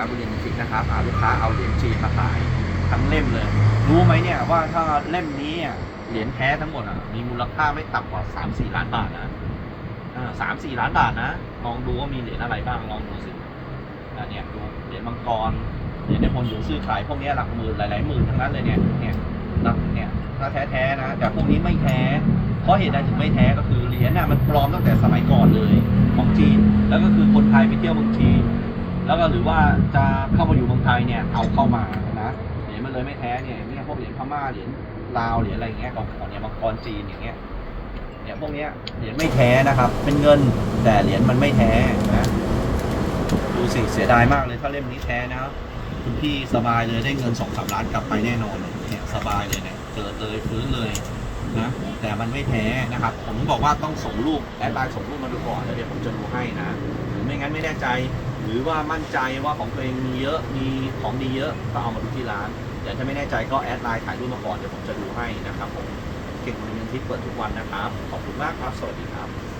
นะบุญยังฟิกนะครับอ่าลูกค้าเอาเหรียญจีนมาขายทั้งเล่มเลย รู้ไหมเนี่ยว่าถ้าเล่มนี้เหรียญแท้ทั้งหมดอะมีมูลค่าไม่ต่ำกว่าสามสี่ล้านบาทนะสามสี่ล้านบาทนะลองดูว่ามีเหรียญอะไรบ้างลองดูสิอ่าเนี่ยดูเหรียญมังกรเหรียญในพลหยวนซื้อขายพวกนี้หลักหมื่นหลายๆหมื่นทั้งนั้นเลยเนี่ยเนี่ยหลักเนี่ยถ้าแท้ๆนะแต่พวกนี้ไม่แท้เพราะเหตุใดถึงไม่แท้ก็คือเหรียญน่ะมันปลอมตั้งแต่สมัยก่อนเลยของจีน แล้วก็คือคนไทยไปเที่ยวเมืองจีน แล้วก็หรือว่าจะเข้ามาอยู่เมืองไทยเนี่ยเอาเข้ามานะเหรียญมันเลยไม่แท้เนี่ยเนี่ยพวกเหรียญพม่าเหรียญลาวเหรียญอะไรอย่างเงี้ยของของเนี่ยมังกรจีนอย่างเงี้ยเนี่ยพวกเนี้ยเหรียญไม่แท้นะครับ เป็นเงินแต่เหรียญมันไม่แท้นะดูสิเสียดายมากเลยถ้าเล่มนี้แท้นะคุณพี่สบายเลยได้เงินสองสามล้านกลับไปแน่นอนเนี่ยสบายเลยเนี่ยเกิดเลยฟื้นเลยนะแต่มันไม่แท้นะครับ ผมบอกว่าต้องส่งรูปแอดไลน์ส่งรูปมาดูก่อนแล้วเดี๋ยวผมจะดูให้นะหรือไม่งั้นไม่แน่ใจ หรือว่ามั่นใจว่าของตัวเองมีเยอะมีของดีเยอะก็เอามาดูที่ร้านแต่ถ้าไม่แน่ใจก็แอดไลน์ถ่ายรูปมาก่อนเดี๋ยวผมจะดูให้นะครับผมเก่งบริเวณทิปเปิดทุกวันนะครับ ขอบคุณมากครับ สวัสดีครับ